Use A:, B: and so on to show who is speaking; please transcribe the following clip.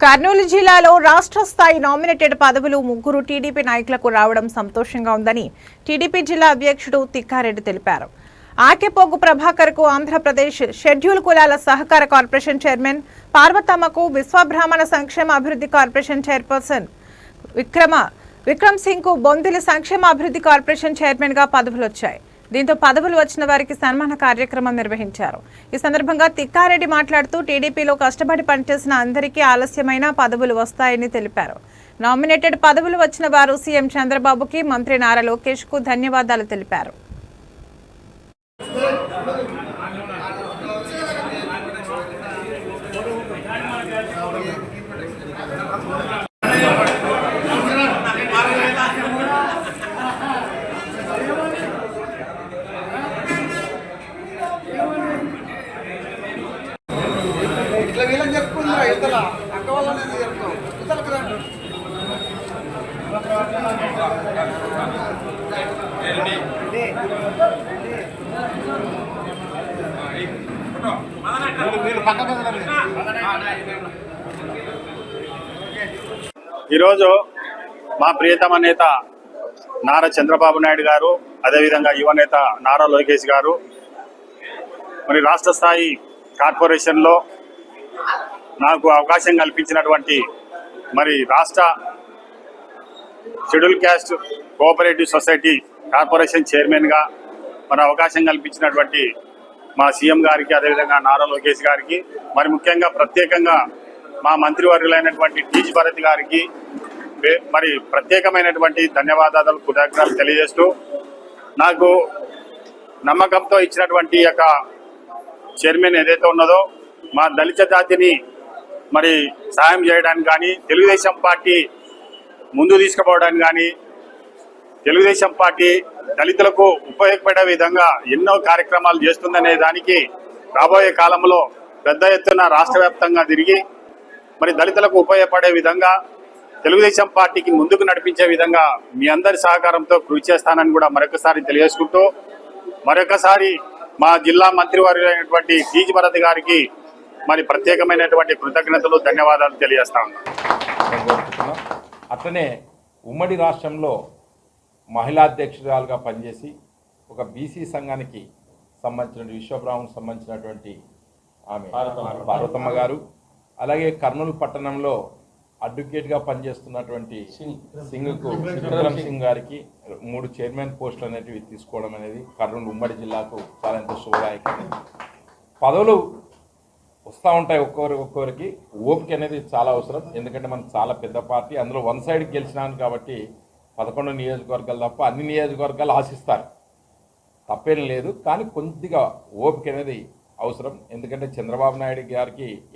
A: కర్నూలు జిల్లాలో రాష్ట్ర స్థాయి నామినేటెడ్ పదవులు ముగ్గురు టీడీపీ నాయకులకు రావడం సంతోషంగా ఉందని టీడీపీ జిల్లా అధ్యక్షుడు తిక్కారెడ్డి తెలిపారు. ఆకెపోగు ప్రభాకర్కు ఆంధ్రప్రదేశ్ షెడ్యూల్ కులాల సహకార కార్పొరేషన్ చైర్మన్ పార్వతమ్మకు విశ్వబ్రాహ్మణ సంక్షేమ అభివృద్ధి కార్పొరేషన్ చైర్పర్సన్ విక్రమ విక్రమ్ సింగ్కు బొందిలి సంక్షేమ అభివృద్ధి కార్పొరేషన్ చైర్మన్గా పదవులు వచ్చాయి దీంతో పదవులు వచ్చిన వారికి సన్మాన కార్యక్రమం నిర్వహించారు. ఈ సందర్భంగా తిక్కారెడ్డి మాట్లాడుతూ టీడీపీలో కష్టపడి పనిచేసిన అందరికీ ఆలస్యమైన పదవులు వస్తాయని తెలిపారు. నామినేటెడ్ పదవులు వచ్చిన వారు సీఎం చంద్రబాబుకి మంత్రి నారా లోకేష్కు ధన్యవాదాలు తెలిపారు.
B: అక్క వల్ల నేను చెప్తాం
C: ఈరోజు మా ప్రియతమ నేత నారా చంద్రబాబు నాయుడు గారు అదేవిధంగా యువ నేత నారా లోకేష్ గారు మరి రాష్ట్ర స్థాయి కార్పొరేషన్లో నాకు అవకాశం కల్పించినటువంటి మరి రాష్ట్ర schedule caste cooperative society corporation చైర్మన్గా మరి అవకాశం కల్పించినటువంటి మా సీఎం గారికి అదేవిధంగా నారా లోకేష్ గారికి మరి ముఖ్యంగా ప్రత్యేకంగా మా మంత్రివర్యులైనటువంటి టీజీ భరత్ గారికి మరి ప్రత్యేకమైనటువంటి ధన్యవాదాలు కృతజ్ఞతలు తెలియజేస్తూ నాకు నమ్మకంతో ఇచ్చినటువంటి యొక్క చైర్మన్ ఏదైతే ఉన్నదో మా దళిత జాతిని మరి సాయం చేయడానికి కానీ తెలుగుదేశం పార్టీ ముందు తీసుకుపోవడానికి కానీ తెలుగుదేశం పార్టీ దళితులకు ఉపయోగపడే విధంగా ఎన్నో కార్యక్రమాలు చేస్తుందనే దానికి రాబోయే కాలంలో పెద్ద ఎత్తున రాష్ట్ర వ్యాప్తంగా తిరిగి మరి దళితులకు ఉపయోగపడే విధంగా తెలుగుదేశం పార్టీకి ముందుకు నడిపించే విధంగా మీ అందరి సహకారంతో కృషి చేస్తానని కూడా మరొకసారి తెలియజేసుకుంటూ మరొకసారి మా జిల్లా మంత్రివర్యులైనటువంటి టీజీ భరత్ గారికి మరి ప్రత్యేకమైనటువంటి కృతజ్ఞతలు ధన్యవాదాలు తెలియజేస్తా ఉన్నాను
D: అట్లనే ఉమ్మడి రాష్ట్రంలో మహిళా అధ్యక్షురాలుగా పనిచేసి ఒక బీసీ సంఘానికి సంబంధించిన విశ్వబ్రాహ్మణ్ సంబంధించినటువంటి ఆమె పార్వతమ్మ గారు. అలాగే కర్నూలు పట్టణంలో అడ్వకేట్గా పనిచేస్తున్నటువంటి సింగ్కు విక్రమ్ సింగ్ గారికి మూడు చైర్మన్ పోస్టులు అనేటివి తీసుకోవడం అనేది కర్నూలు ఉమ్మడి జిల్లాకు చాలా ఎంతో శుభదాయకం. పదవులు వస్తూ ఉంటాయి ఒక్కొక్కరికి ఒక్కొక్కరికి. ఓపిక అనేది చాలా అవసరం. ఎందుకంటే మనం చాలా పెద్ద పార్టీ. అందులో వన్ సైడ్ గెలిచినాను కాబట్టి పదకొండు నియోజకవర్గాలు తప్ప అన్ని నియోజకవర్గాలు ఆశిస్తారు. తప్పేం లేదు. కానీ కొద్దిగా ఓపిక అనేది అవసరం. ఎందుకంటే చంద్రబాబు నాయుడు గారికి